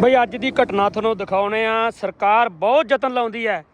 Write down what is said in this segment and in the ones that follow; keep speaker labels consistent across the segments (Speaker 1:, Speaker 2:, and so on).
Speaker 1: ਬਈ ਅੱਜ ਦੀ ਘਟਨਾ ਤੁਹਾਨੂੰ ਦਿਖਾਉਣੇ ਆ। ਸਰਕਾਰ ਬਹੁਤ ਯਤਨ ਲਾਉਂਦੀ ਹੈ।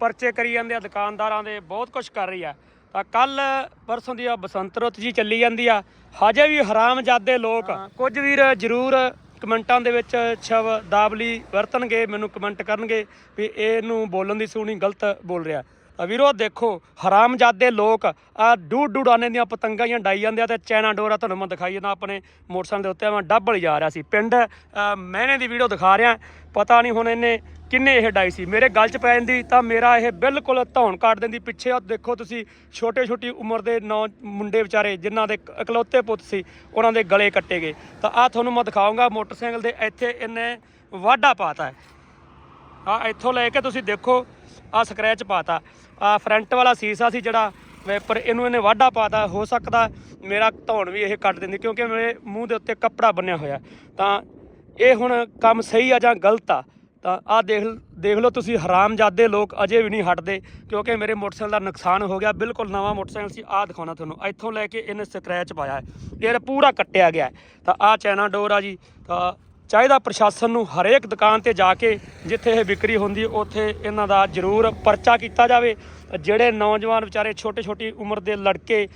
Speaker 1: ਪਰਚੇ ਕਰੀ ਜਾਂਦੇ ਆ ਦੁਕਾਨਦਾਰਾਂ ਦੇ ਬਹੁਤ ਕੁਝ ਕਰ ਰਹੀ ਆ ਤਾਂ ਕੱਲ ਪਰਸੋਂ ਦੀ ਆ ਬਸੰਤ ਰੁੱਤ ਜੀ ਚੱਲੀ ਜਾਂਦੀ ਆ। ਹਜੇ ਵੀ ਹਰਾਮਜ਼ਾਦੇ ਲੋਕ। ਕੁਝ ਵੀਰ ਜ਼ਰੂਰ ਕਮੈਂਟਾਂ ਦੇ ਵਿੱਚ ਸ਼ਬਦਾਵਲੀ ਵਰਤਣਗੇ ਮੈਨੂੰ ਕਮੈਂਟ ਕਰਨਗੇ ਵੀ ਇਹਨੂੰ ਬੋਲਣ ਦੀ ਸੁਣੀ ਗਲਤ ਬੋਲ ਰਿਹਾ। ਵੀਰੋ ਦੇਖੋ ਹਰਾਮਜ਼ਾਦੇ ਲੋਕ ਆ ਡੂਡ ਡੂਡਾਨੇ ਦੀਆਂ ਪਤੰਗਾਂ ਹੀ ਡਾਈ ਜਾਂਦੇ ਆ ਤੇ ਚੈਨਾ ਡੋਰਾ ਤੁਹਾਨੂੰ ਮੈਂ ਦਿਖਾਈ ਜਾਂਦਾ ਆਪਣੇ ਮੋਟਰਸਾਈਕਲ ਦੇ ਉੱਤੇ ਮੈਂ ਡੱਬਲ ਜਾ ਰਿਹਾ ਸੀ। ਪਿੰਡ ਅ, ਮਹਿਣੇ ਦੀ ਵੀਡੀਓ ਦਿਖਾ ਰਿਹਾ ਪਤਾ ਨਹੀਂ ਹੁਣ ਇਹਨੇ ਕਿੰਨੇ ਇਹ ਡਾਈ ਸੀ। ਮੇਰੇ ਗਲ 'ਚ ਪੈ ਜਾਂਦੀ ਤਾਂ ਮੇਰਾ ਇਹ ਬਿਲਕੁਲ ਧੌਣ ਕੱਟ ਦਿੰਦੀ ਪਿੱਛੇ। ਉਹ ਦੇਖੋ ਤੁਸੀਂ ਛੋਟੇ ਛੋਟੀ ਉਮਰ ਦੇ ਨੌ ਮੁੰਡੇ ਵਿਚਾਰੇ ਜਿਨ੍ਹਾਂ ਦੇ ਇਕਲੌਤੇ ਪੁੱਤ ਸੀ ਉਹਨਾਂ ਦੇ ਗਲੇ ਕੱਟੇ ਗਏ। ਤਾਂ ਆ ਤੁਹਾਨੂੰ ਮੈਂ ਦਿਖਾਉਂਗਾ ਮੋਟਰਸਾਈਕਲ ਦੇ ਇੱਥੇ ਇਹਨੇ ਵਾਢਾ ਪਾਤਾ। ਹੈ ਆ ਇੱਥੋਂ ਲੈ ਕੇ ਤੁਸੀਂ ਦੇਖੋ ਆ ਸਕ੍ਰੈਚ ਪਾਤਾ। ਆ ਫਰੰਟ ਵਾਲਾ ਸੀਸਾ ਸੀ ਜਿਹੜਾ ਵੈਪਰ ਇਹਨੂੰ ਇਹਨੇ ਵਾਢਾ ਪਾਤਾ, ਹੋ ਸਕਦਾ ਮੇਰਾ ਧੌਣ ਵੀ ਇਹ ਕੱਟ ਦਿੰਦੀ, ਕਿਉਂਕਿ ਮੇਰੇ ਮੂੰਹ ਦੇ ਉੱਤੇ ਕੱਪੜਾ ਬੰਨਿਆ ਹੋਇਆ। ਤਾਂ ਇਹ ਹੁਣ ਕੰਮ ਸਹੀ ਆ ਜਾਂ ਗਲਤ ਆ? ਤਾਂ ਆ ਦੇਖ ਦੇਖ ਲਓ ਤੁਸੀਂ, ਹਰਾਮਜ਼ਾਦੇ ਲੋਕ ਅਜੇ ਵੀ ਨਹੀਂ ਹਟਦੇ, ਕਿਉਂਕਿ ਮੇਰੇ ਮੋਟਰਸਾਈਕਲ ਦਾ ਨੁਕਸਾਨ ਹੋ ਗਿਆ। ਬਿਲਕੁਲ ਨਵਾਂ ਮੋਟਰਸਾਈਕਲ ਸੀ ਆ ਦਿਖਾਉਣਾ ਤੁਹਾਨੂੰ। ਇੱਥੋਂ ਲੈ ਕੇ ਇਹਨੇ ਸਕ੍ਰੈਚ ਪਾਇਆ ਹੈ। ਇਹ ਪੂਰਾ ਕੱਟਿਆ ਗਿਆ ਤਾਂ ਆ ਚੈਨਾ ਡੋਰ ਆ ਜੀ, ਤਾਂ ਚਾਹੀਦਾ ਪ੍ਰਸ਼ਾਸਨ ਨੂੰ ਹਰੇਕ ਦੁਕਾਨ ਤੇ ਜਾ ਕੇ ਜਿੱਥੇ ਇਹ ਵਿਕਰੀ ਹੁੰਦੀ, ਉੱਥੇ ਇਹਨਾਂ ਦਾ ਜ਼ਰੂਰ ਪਰਚਾ ਕੀਤਾ ਜਾਵੇ। ਜਿਹੜੇ ਨੌਜਵਾਨ ਵਿਚਾਰੇ ਛੋਟੇ ਛੋਟੀ ਉਮਰ ਦੇ ਲੜਕੇ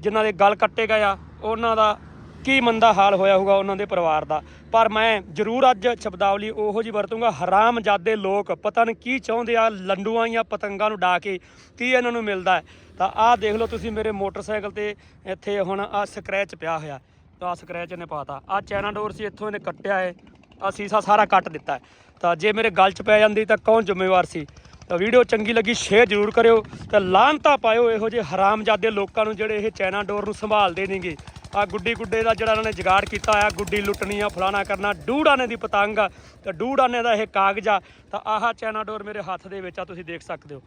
Speaker 1: ਜਿਨ੍ਹਾਂ ਦੇ ਗਲ ਕੱਟੇ ਗਏ ਆ, ਉਹਨਾਂ ਦਾ ਕੀ ਮੰਦਾ ਹਾਲ ਹੋਇਆ ਹੋਊਗਾ ਉਹਨਾਂ ਦੇ ਪਰਿਵਾਰ ਦਾ? ਪਰ ਮੈਂ ਜ਼ਰੂਰ ਅੱਜ ਸ਼ਬਦਾਵਲੀ ਉਹੋ ਜੀ ਵਰਤੂੰਗਾ। ਹਰਾਮਜ਼ਾਦੇ ਲੋਕ ਪਤਾ ਨਹੀਂ ਕੀ ਚਾਹੁੰਦੇ ਆ, ਲੰਡੂਆਂ ਜਾਂ ਪਤੰਗਾਂ ਨੂੰ ਡਾ ਕੇ ਕੀ ਇਹਨਾਂ ਨੂੰ ਮਿਲਦਾ ਤਾਂ ਆਹ ਦੇਖ ਲਓ ਤੁਸੀਂ ਮੇਰੇ ਮੋਟਰਸਾਈਕਲ ਤੇ ਇੱਥੇ ਹੁਣ ਆ ਸਕ੍ਰੈਚ ਪਿਆ ਹੋਇਆ। ਤਾਂ ਸਕ੍ਰੈਚ ਇਹਨੇ ਪਾਤਾ। ਆ ਚੈਨਾ ਡੋਰ ਸੀ, ਇੱਥੋਂ ਇਹਨੇ ਕੱਟਿਆ ਹੈ ਆ ਸੀਸਾ ਸਾਰਾ ਕੱਟ ਦਿੱਤਾ ਹੈ ਤਾਂ ਜੇ ਮੇਰੇ ਗਲ 'ਚ ਪੈ ਜਾਂਦੀ ਤਾਂ ਕੌਣ ਜ਼ਿੰਮੇਵਾਰ ਸੀ? ਤਾਂ ਵੀਡੀਓ ਚੰਗੀ ਲੱਗੀ ਸ਼ੇਅਰ ਜ਼ਰੂਰ ਕਰਿਓ। ਤੇ ਲਾਹਨਤਾ ਪਾਇਓ ਇਹੋ ਜਿਹੇ ਹਰਾਮਜ਼ਾਦੇ ਲੋਕਾਂ ਨੂੰ ਜਿਹੜੇ ਇਹ ਚੈਨਾ ਡੋਰ ਨੂੰ ਸੰਭਾਲਦੇ ਨਹੀਂਗੇ ਆ ਗੁੱਡੀ ਗੁੱਡੇ ਦਾ ਜਿਹੜਾ ਇਹਨਾਂ ਨੇ ਜਗਾੜ ਕੀਤਾ ਆ, ਗੁੱਡੀ ਲੁੱਟਣੀ ਆ, ਫਲਾਣਾ ਕਰਨਾ ਡੂੜਾਨੇ ਦੀ ਪਤੰਗ ਆ। ਤੇ ਡੂੜਾਨੇ ਦਾ ਇਹ ਕਾਗਜ਼ ਆ। ਤਾਂ ਆਹ ਚੈਨਾ ਡੋਰ ਮੇਰੇ ਹੱਥ ਦੇ ਵਿੱਚ ਆ, ਤੁਸੀਂ ਦੇਖ ਸਕਦੇ ਹੋ।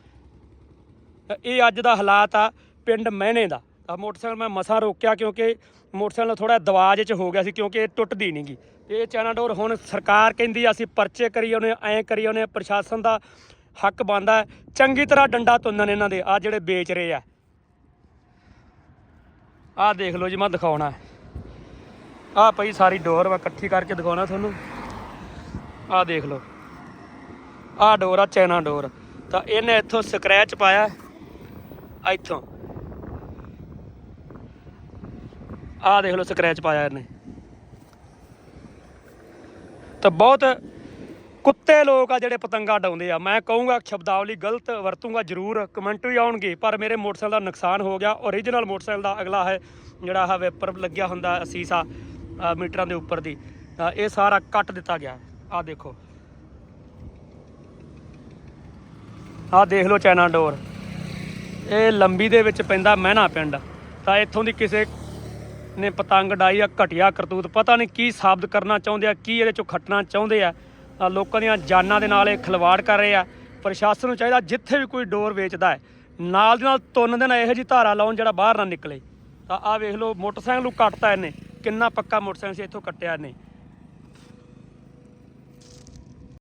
Speaker 1: ਤਾਂ ਇਹ ਅੱਜ ਦਾ ਹਾਲਾਤ ਆ, ਪਿੰਡ ਮਹਿਣੇ ਦਾ। ਮੋਟਰਸਾਈਕਲ ਮੈਂ ਮਸਾਂ ਰੋਕਿਆ ਕਿਉਂਕਿ ਮੋਟਰਸਾਈਕਲ ਥੋੜਾ ਦਵਾਜ ਚ ਹੋ ਗਿਆ ਸੀ ਕਿਉਂਕਿ ਇਹ ਟੁੱਟਦੀ ਨਹੀਂਗੀ ਤੇ ਇਹ ਚੈਨਾ ਡੋਰ ਹੁਣ ਸਰਕਾਰ ਕਹਿੰਦੀ ਅਸੀਂ ਪਰਚੇ ਕਰੀ ਉਹਨੇ ਐਂ ਕਰੀ ਉਹਨੇ ਪ੍ਰਸ਼ਾਸਨ ਦਾ ਹੱਕ ਬਣਦਾ ਚੰਗੀ ਤਰ੍ਹਾਂ ਡੰਡਾ ਤੁੰਨਣ ਇਹਨਾਂ ਦੇ ਆ ਜਿਹੜੇ ਵੇਚ ਰਹੇ ਆ। ਆਹ ਦੇਖ ਲਓ ਜੀ, ਮੈਂ ਦਿਖਾਉਣਾ ਆਹ ਪਈ ਸਾਰੀ ਡੋਰ, ਮੈਂ ਇਕੱਠੀ ਕਰਕੇ ਦਿਖਾਉਣਾ ਤੁਹਾਨੂੰ। ਆਹ ਦੇਖ ਲਓ। ਆਹ ਡੋਰ ਆ, ਚੈਨਾ ਡੋਰ। ਤਾਂ ਇਹਨੇ ਇੱਥੋਂ ਸਕ੍ਰੈਚ ਪਾਇਆ, ਇੱਥੋਂ। ਆਹ ਦੇਖ ਲਓ ਸਕ੍ਰੈਚ ਪਾਇਆ ਇਹਨੇ। ਤਾਂ ਬਹੁਤ ਕੁੱਤੇ ਲੋਕ ਆ ਜਿਹੜੇ ਪਤੰਗਾ ਡਾਉਂਦੇ ਆ। ਮੈਂ ਕਹੂੰਗਾ ਸ਼ਬਦਾਵਲੀ ਗਲਤ ਵਰਤੂੰਗਾ ਜ਼ਰੂਰ ਕਮੈਂਟ ਵੀ ਆਉਣਗੇ, ਪਰ ਮੇਰੇ ਮੋਟਰਸਾਈਕਲ ਦਾ ਨੁਕਸਾਨ ਹੋ ਗਿਆ। ਓਰੀਜਨਲ ਮੋਟਰਸਾਈਕਲ ਦਾ ਅਗਲਾ ਹੈ, ਜਿਹੜਾ ਆ ਵੇਪਰ ਲੱਗਿਆ ਹੁੰਦਾ ਸੀਸਾ ਆਹ ਮੀਟਰਾਂ ਦੇ ਉੱਪਰ ਦੀ। ਇਹ ਸਾਰਾ ਕੱਟ ਦਿੱਤਾ ਗਿਆ। ਆਹ ਦੇਖੋ। ਆਹ ਦੇਖ ਲਓ ਚੈਨਾ ਡੋਰ ਇਹ ਲੰਬੀ ਦੇ ਵਿੱਚ ਪੈਂਦਾ ਮਹਿਣਾ ਪਿੰਡ। ਤਾਂ ਇੱਥੋਂ ਦੀ ਕਿਸੇ ਨੇ ਪਤੰਗ ਡਾਈ ਆ, ਘਟਿਆ ਕਰਤੂਤ। ਪਤਾ ਨਹੀਂ ਕੀ ਸਾਬਤ ਕਰਨਾ ਚਾਹੁੰਦੇ ਆ, ਕੀ ਇਹਦੇ ਚੋਂ ਖੱਟਣਾ ਚਾਹੁੰਦੇ ਆ। ਲੋਕਾਂ ਦੀਆਂ ਜਾਨਾਂ ਦੇ ਨਾਲ ਇਹ ਖਿਲਵਾੜ ਕਰ ਰਹੇ ਆ। ਪ੍ਰਸ਼ਾਸਨ ਨੂੰ ਚਾਹੀਦਾ ਜਿੱਥੇ ਵੀ ਕੋਈ ਡੋਰ ਵੇਚਦਾ ਹੈ, ਨਾਲ ਦੀ ਨਾਲ ਤੁੰਨ ਦੇ ਨਾਲ ਇਹੋ ਜੀ ਧਾਰਾ ਲਾਉਣ ਜਿਹੜਾ ਬਾਹਰ ਨਾ ਨਿਕਲੇ। ਤਾਂ ਆਹ ਵੇਖ ਲਓ, ਮੋਟਰਸਾਈਕਲ ਨੂੰ ਕੱਟਤਾ ਇਹਨੇ। ਕਿੰਨਾ ਪੱਕਾ ਮੋਟਰਸਾਈਕਲ ਸੀ, ਇੱਥੋਂ ਕੱਟਿਆ ਇਹਨੇ।